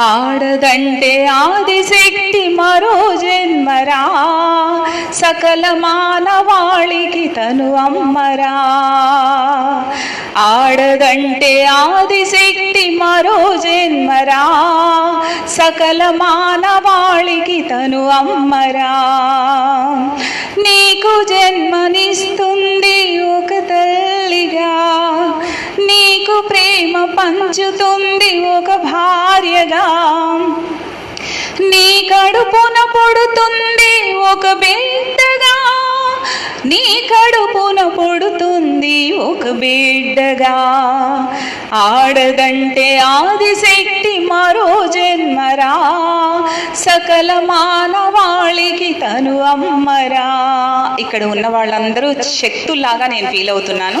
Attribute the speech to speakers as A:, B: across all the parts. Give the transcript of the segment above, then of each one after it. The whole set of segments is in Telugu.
A: ఆడదంటే ఆదిశక్తి మరో జన్మరా. సకల మానవాళికి తను అమ్మరా. ఆడదంటే ఆదిశక్తి మరో జన్మరా. సకల మానవాళికి తను అమ్మరా. పెంచుతుంది ఒక భార్యగా. నీ కడుపున పొడుతుంది ఒక బిడ్డగా. నీ కడుపున పొడుతుంది ఒక బిడ్డగా. ఆడదంటే ఆదిశక్తి మరో జన్మరా. సకల మానవాళికి తను అమ్మరా. ఇక్కడ ఉన్న వాళ్ళందరూ శక్తుల్లాగా నేను ఫీల్ అవుతున్నాను.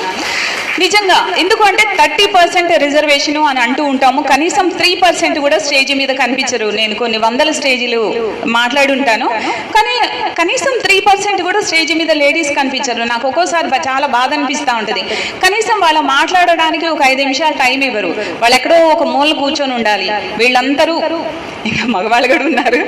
A: నిజంగా ఎందుకు అంటే థర్టీ పర్సెంట్ రిజర్వేషన్ అని అంటూ ఉంటాము. కనీసం త్రీ పర్సెంట్ కూడా స్టేజ్ మీద కనిపించరు. నేను కొన్ని వందల స్టేజీలు మాట్లాడి ఉంటాను. కానీ కనీసం త్రీ పర్సెంట్ కూడా స్టేజ్ మీద లేడీస్ కనిపించరు. నాకు ఒక్కోసారి చాలా బాధ అనిపిస్తూ ఉంటుంది. కనీసం వాళ్ళ మాట్లాడడానికి ఒక ఐదు నిమిషాలు టైం ఇవ్వరు. వాళ్ళు ఎక్కడో ఒక మూల కూర్చొని ఉండాలి. వీళ్ళందరూ ఇంకా మగవాళ్ళు కూడా ఉన్నారు.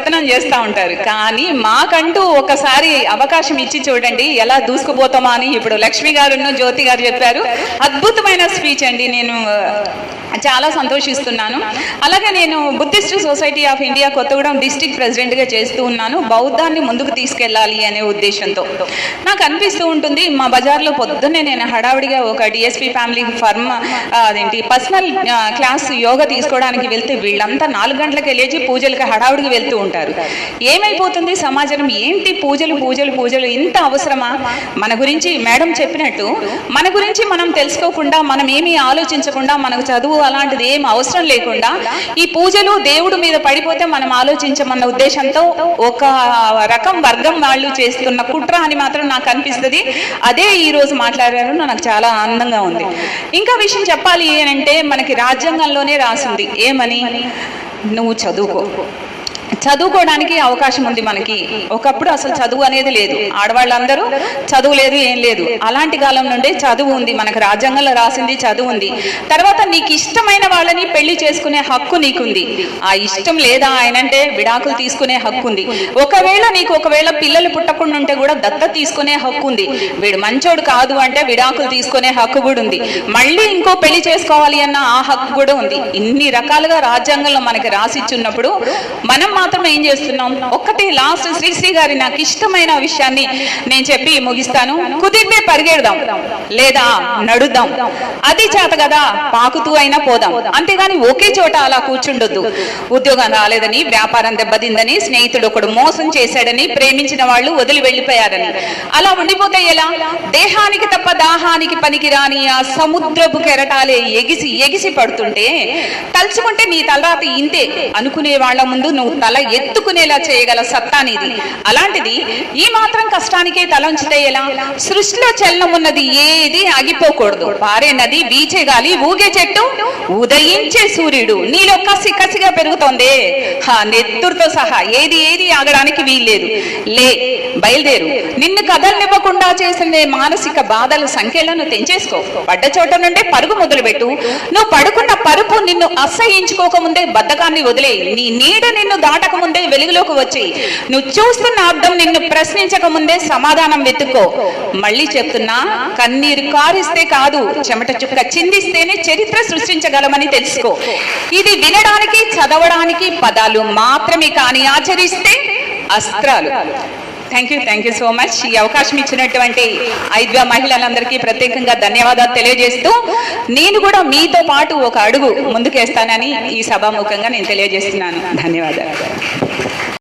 A: పెత్తనం చేస్తూ ఉంటారు. కానీ మాకంటూ ఒకసారి అవకాశం ఇచ్చి చూడండి ఎలా దూసుకుపోతామా అని ఇప్పుడు లక్ష్మి గారును జ్యోతి గారు చెప్పారు. అద్భుతమైన స్పీచ్ అండి నేను చాలా సంతోషిస్తున్నాను. అలాగే నేను Buddhist society of India Kothagudem district ప్రెసిడెంట్గా చేస్తూ ఉన్నాను. బౌద్ధాన్ని ముందుకు తీసుకెళ్ళాలి అనే ఉద్దేశంతో. నాకు అనిపిస్తూ ఉంటుంది మా బజార్లో పొద్దున్నే నేను హడావిడిగా ఒక డిఎస్పి ఫ్యామిలీ ఫర్మ్ అదేంటి పర్సనల్ క్లాస్ యోగా తీసుకోవడానికి వెళ్తే వీళ్ళంతా నాలుగు గంటలకు లేచి పూజలకి హడావుడికి వెళ్తూ ఉంటారు. ఏమైపోతుంది? సమాజం ఏంటి పూజలు పూజలు పూజలు? ఇంత అవసరమా? మన గురించి మేడం చెప్పినట్టు మన గురించి మనం తెలుసుకోకుండా మనం ఏమీ ఆలోచించకుండా మనకు చదువు అలాంటిది ఏం అవసరం లేకుండా ఈ పూజలు దేవుడు మీద పడిపోతే మనం ఆలోచించమన్న ఉద్దేశంతో ఒక రకం వర్గం వాళ్ళు చేస్తున్న కుట్ర అని మాత్రం నాకు అనిపిస్తుంది. అదే ఈ రోజు మాట్లాడారు నాకు చాలా ఆనందంగా ఉంది. ఇంకా విషయం చెప్పాలి అని అంటే మనకి రాజ్యాంగంలోనే రాసింది. ఏమని? నువ్వు చదువుకో. చదువుకోవడానికి అవకాశం ఉంది మనకి. ఒకప్పుడు అసలు చదువు అనేది లేదు. ఆడవాళ్ళందరూ చదువు లేదు ఏం లేదు. అలాంటి కాలం నుండే చదువు ఉంది. మనకు రాజ్యాంగంలో రాసింది చదువు ఉంది. తర్వాత నీకు ఇష్టమైన వాళ్ళని పెళ్ళి చేసుకునే హక్కు నీకుంది. ఆ ఇష్టం లేదా ఆయనంటే విడాకులు తీసుకునే హక్కు ఉంది. ఒకవేళ నీకు ఒకవేళ పిల్లలు పుట్టకుండా ఉంటే కూడా దత్త తీసుకునే హక్కు ఉంది. వీడు మంచోడు కాదు అంటే విడాకులు తీసుకునే హక్కు కూడా ఉంది. మళ్ళీ ఇంకో పెళ్ళి చేసుకోవాలి అన్న ఆ హక్కు కూడా ఉంది. ఇన్ని రకాలుగా రాజ్యాంగంలో మనకి రాసిచ్చున్నప్పుడు మనం మాత్రం ఏం చేస్తున్నాం? ఒక్కటే లాస్ట్ శ్రీశ్రీ గారి నాకు ఇష్టమైన విషయాన్ని నేను చెప్పి ముగిస్తాను. కుదిరితే పరిగెడదాం. లేదా నడుద్దాం. అది చేత కదా పాకుతూ అయినా పోదాం. అంతేగాని ఒకే చోట అలా కూర్చుండొద్దు. ఉద్యోగం రాలేదని వ్యాపారం దెబ్బతిందని స్నేహితుడు ఒకడు మోసం చేశాడని ప్రేమించిన వాళ్ళు వదిలి వెళ్ళిపోయారని. అలా ఉండిపోతే ఎలా? దేహానికి తప్ప దాహానికి పనికిరాని ఆ సముద్రపు కెరటాలే ఎగిసి ఎగిసి పడుతుంటే తలుచుకుంటే నీ తలరాత ఇంతే అనుకునే వాళ్ళ ముందు నువ్వు తల ఎత్తుకునేలా చేయగల సత్తా అనేది అలాంటిది ఈ మాత్రం కష్టానికే తల ఎలా? సృష్టిలో చలనం ఉన్నది ఏది ఆగిపోకూడదు. పారే నది వీచే గాలి ఊగే చెట్టు ఉదయించే సూర్యుడు. నీలో కసి కసిగా పెరుగుతోంది. హా నెత్తురుతో సహా ఏది ఏది ఆగడానికి వీల్లేదు. లే బయలుదేరు. నిన్ను కదలనివ్వకుండా చేసిందే మానసిక బాధల సంఖ్యలను తెంచేసుకో. పడ్డ చోట నుండే పరుగు మొదలుపెట్టు. నువ్వు పడుకున్న పరుపు నిన్ను అసహించుకోకముందే బద్ధకాన్ని వదిలే నీ నీడ నిన్ను దాటక ముందే వెలుగులోకి వచ్చి నువ్వు చూస్తున్న అర్థం నిన్ను ప్రశ్నించక ముందే సమాధానం వెతుక్కో. మళ్ళీ చెప్తున్నా కన్నీరు కారిస్తే కాదు చెమట చుక్క చిందిస్తేనే చరిత్ర సృష్టించగలమని తెలుసుకో. ఇది వినడానికి చదవడానికి పదాలు మాత్రమే కానీ ఆచరిస్తే అస్త్రాలు. Thank you thank you so much ఈ అవకాశం ఇచ్చినటువంటి ఐద్వ మహిళలందరికీ ప్రత్యేకంగా ధన్యవాదాలు తెలియజేస్తూ నేను కూడా మీతో పాటు ఒక అడుగు ముందుకేస్తానని ఈ సభాముఖంగా నేను తెలియజేస్తున్నాను. ధన్యవాదాలు.